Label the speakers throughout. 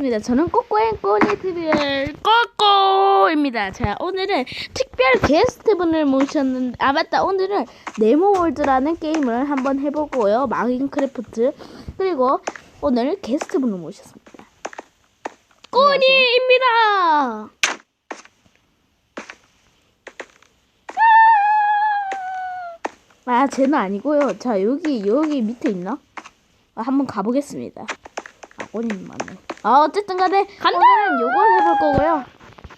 Speaker 1: 반갑습니다. 저는 꼬꼬앤 꼬니 TV의 꼬꼬입니다. 자, 오늘은 특별 게스트분을 모셨는데, 아, 맞다. 오늘은 네모월드라는 게임을 한번 해보고요. 마인크래프트. 그리고 오늘 게스트분을 모셨습니다. 꼬니입니다! 아, 쟤는 아니고요. 자, 여기, 여기 밑에 있나? 아, 한번 가보겠습니다. 아, 꼬니는 맞네. 아, 어쨌든 간에 오늘은 요걸 해볼 거고요.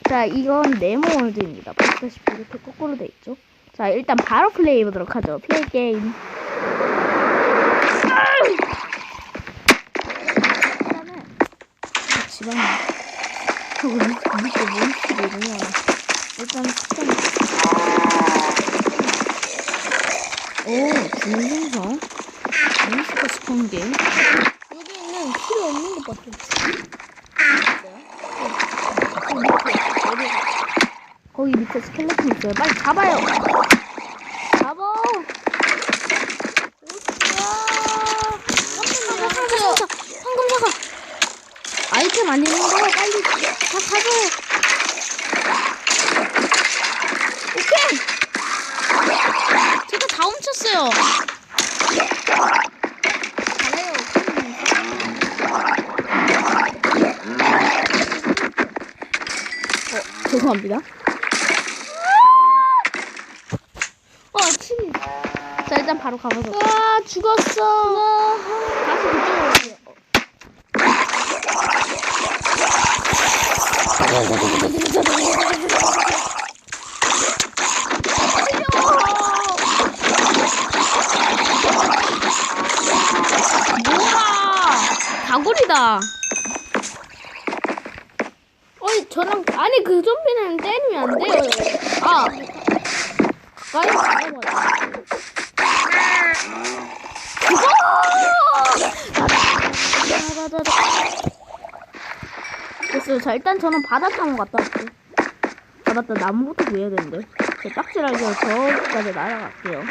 Speaker 1: 자, 이건 네모 월드입니다. 보시다시피 이렇게 거꾸로 돼 있죠. 자, 일단 바로 플레이 해 보도록 하죠. 플레이 게임. 일단은 집안에 저거 밑에 몬스터가 있냐. 일단 스캔. 오, 중생성. 몬스터 스폰 게임. 여기는 없어. 거기 밑에 스켈레톤 있어요. 빨리 잡아요. 잡아. 상금 사과. 아이템 안 있는 거 빨리 다 가져요. 오케이. 제가 다 훔쳤어요. 어, 죄송합니다. 어, 침이. 자, 일단 바로 가보자. 와, 죽었어. 다시 그쪽으로. 뭐야? 다구리다. 저랑, 아니, 그 좀비는 때리면 안 돼요. 아. 가까이! 됐어요. 자, 일단 저는 바다 타고 갔다. 아, 맞다. 나무부터 구해야 되는데. 저 딱지라서 저기까지 날아갈게요.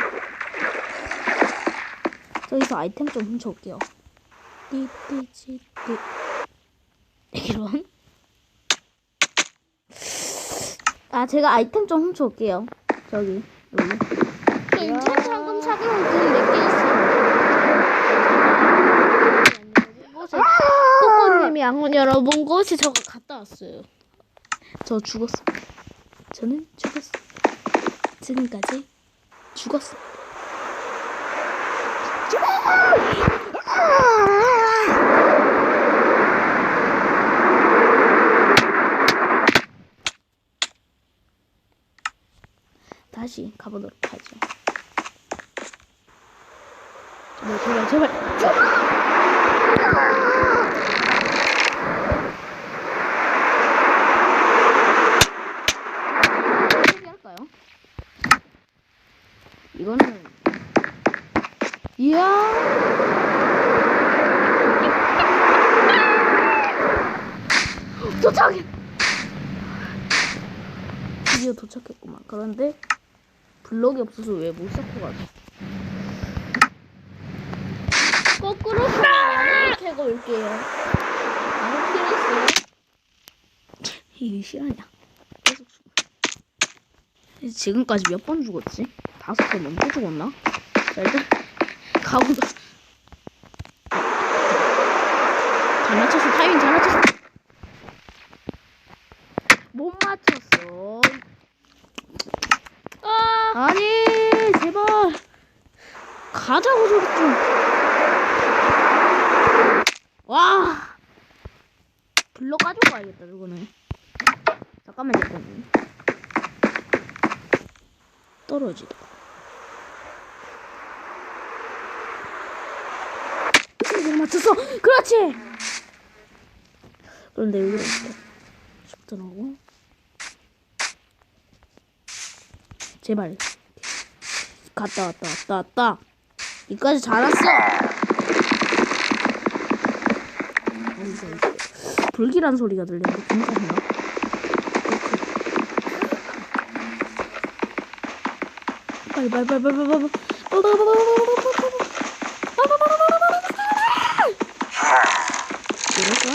Speaker 1: 저기서 아이템 좀 훔쳐올게요. 띠띠찌띠. 이런? 아, 제가 아이템 좀 훔쳐올게요. 저기, 여기. 인천 상금 사기용 돈몇개 있어요. 코코님이 안 여러분 곳이 저거 갔다 왔어요. 저 죽었어. 저는 죽었어. 지금까지 죽었어. 다시 가보도록 하죠. 네, 제발, 제발. 할까요? 이거는 이야 도착 드디어 도착했구만 그런데 블럭이 없어서 왜 못 쌓고 가지 거꾸로 캐고 올게요 아무 필요 있어요 이게 실화냐 계속 죽어 지금까지 몇 번 죽었지? 다섯 번 넘게 죽었나? 자, 일단 가보자. 잘 맞췄어, 타이밍 잘 맞췄어. 못 맞췄어. 아, 아니, 제발. 가자고, 저리 좀. 와. 불러 가야겠다, 저거는. 잠깐만, 잠깐만. 떨어지다. 이걸 맞췄어. 그렇지. 그런데 여기로 이렇게 쉽더라고. 제발. 갔다 왔다 왔다 왔다. 여기까지 잘 왔어. 불길한 소리가 들리는데 괜찮아요. 빨리 빨리 빨리 빨리 빨리 이럴까?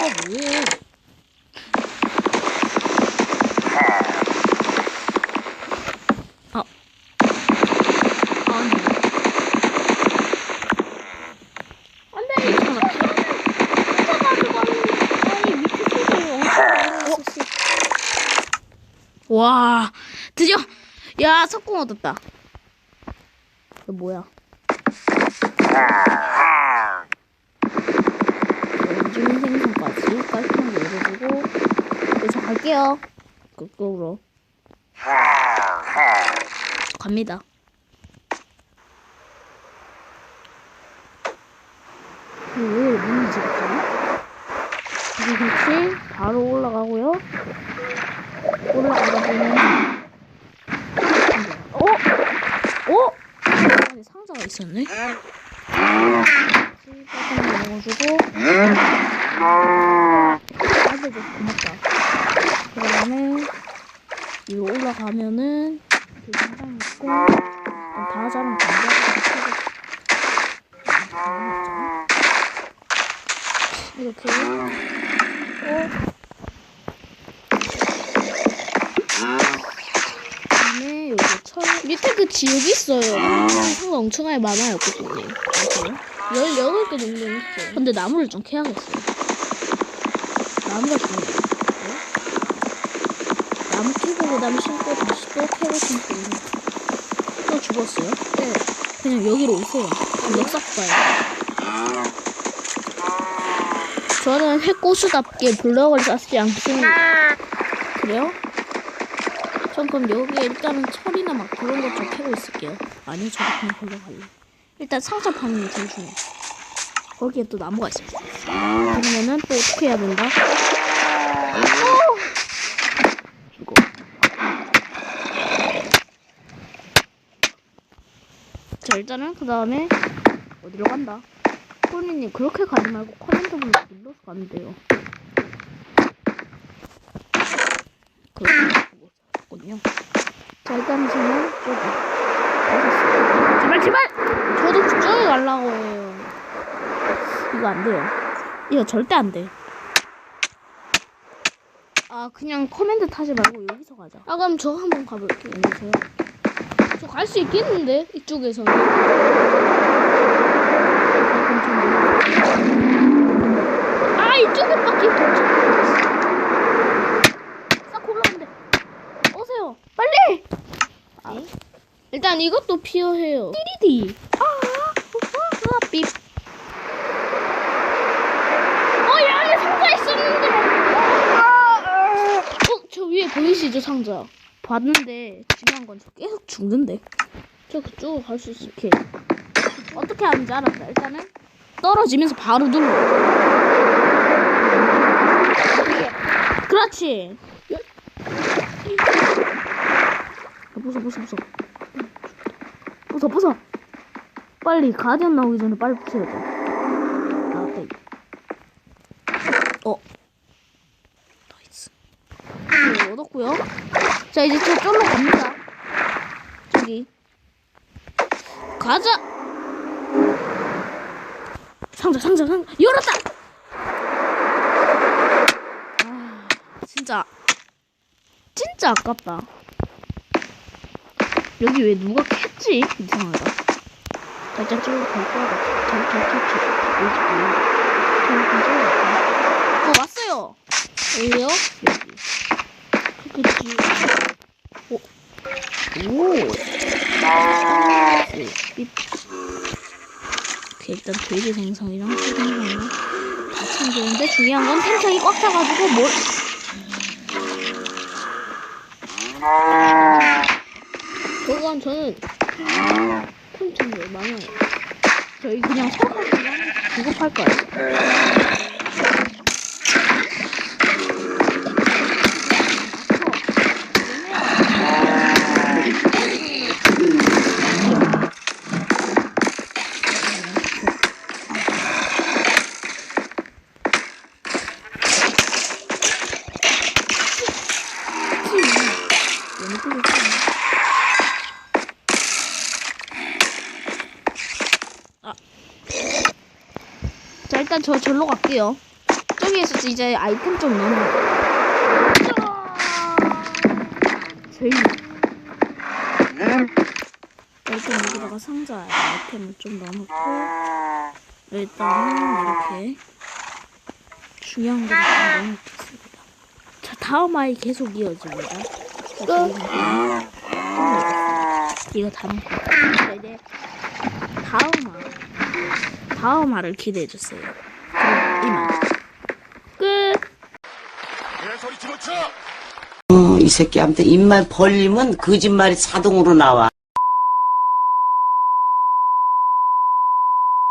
Speaker 1: 이거 뭐야? 와 드디어 야 석궁 얻었다. 이거 뭐야? 원주민 생선까지 깔끔하게 열어주고 여기서 갈게요. 그쪽으로. 갑니다. 왜 문이? 여기 같이 바로 올라가고요 올라가다 보면 어? 어? 안에 상자가 있었네 빨간 넣어주고 아주 고맙다 그 다음에 위로 올라가면은 그 상장 있고 다자랑 감자가 이렇게 어? 그다음에 여기 철 밑에 그 지옥 있어요. 상가 엄청나게 많아요, 그쪽에. 아세요? 18개 정도 있어요. 근데 나무를 좀 캐야겠어요. 나무가 중요해요. 나무 캐고 그 다음에 심고 다시 또 캐고 심고 또 죽었어요? 네. 그냥 여기로 오세요. 역사 가요. 저는 핵고수답게 블럭을 쌓지 않습니다. 그래요? 전 그럼 여기에 일단은 철이나 막 그런 것 좀 캐고 있을게요. 아니, 저도 그냥 걸로 갈래. 일단 상자 파는 게 제일 중요해. 거기에 또 나무가 있어요. 그러면은 또 어떻게 해야 된다? 죽어. 자, 일단은 그 다음에 어디로 간다? 꿀미님 그렇게 가지 말고 커맨드 버튼 눌러서 가면 돼요. 그렇게 하군요. 자 일단 저는 저기 어딨어? 제발 제발! 저도 그쪽에 가려고 해요. 이거 안 돼요. 이거 절대 안 돼. 아 그냥 커맨드 타지 말고 여기서 가자. 아 그럼 저 한번 가볼게요. 여기서요. 저 갈 수 있겠는데 이쪽에서는. 아 이쪽에밖에 도착 못했어. 싹 올라온대. 오세요. 빨리. 아, 일단 이것도 피어해요. 띠리디. 아, 아, 삐. 어, 이 안에 상자 있었는데. 어, 저 위에 보이시죠 상자? 봤는데 중요한 건 저 계속 죽는데. 저 그쪽으로 갈 수 있어. 이렇게. 어떻게 하는지 알았다. 일단은 떨어지면서 바로 눌러. 그렇지. 부숴 부숴 부숴. 부숴 부숴. 빨리 가디언 나오기 전에 빨리 부숴야 돼. 나왔다 이거. 어. 나이스. 네, 얻었고요. 자 이제 저쪽로 갑니다. 저기. 가자. 상자 상자 상자 열었다. 아 진짜 진짜 아깝다. 여기 왜 누가 캤지? 이상하다. 살짝 쭉갈 거야. 여기 잘어 왔어요. 여기요? 여기. 크겠지. 오. 오. 네, 삐. 오케이, 일단 돼지 생선이랑 소 생선이랑 다 챙겼는데 중요한 건 템창이 꽉 차가지고 뭘 그건 저는 템창이 많아요. 저희 그냥 서울이랑 그거 팔 거예요. 일단 저 절로 갈게요. 저기에서 이제 아이템 좀 넣어. 제일 일단 여기다가 상자에 아이템을 좀 넣어놓고 일단은 이렇게 중요한 거를 좀 넣어놓겠습니다. 자 다음 아이 계속 이어집니다. 끝. 이거 다 먹고 자, 이제 다음 화 다음 화를 기대해 주세요. 그럼 이만 끝.
Speaker 2: 어, 이 새끼한테 입만 벌리면 거짓말이 자동으로 나와.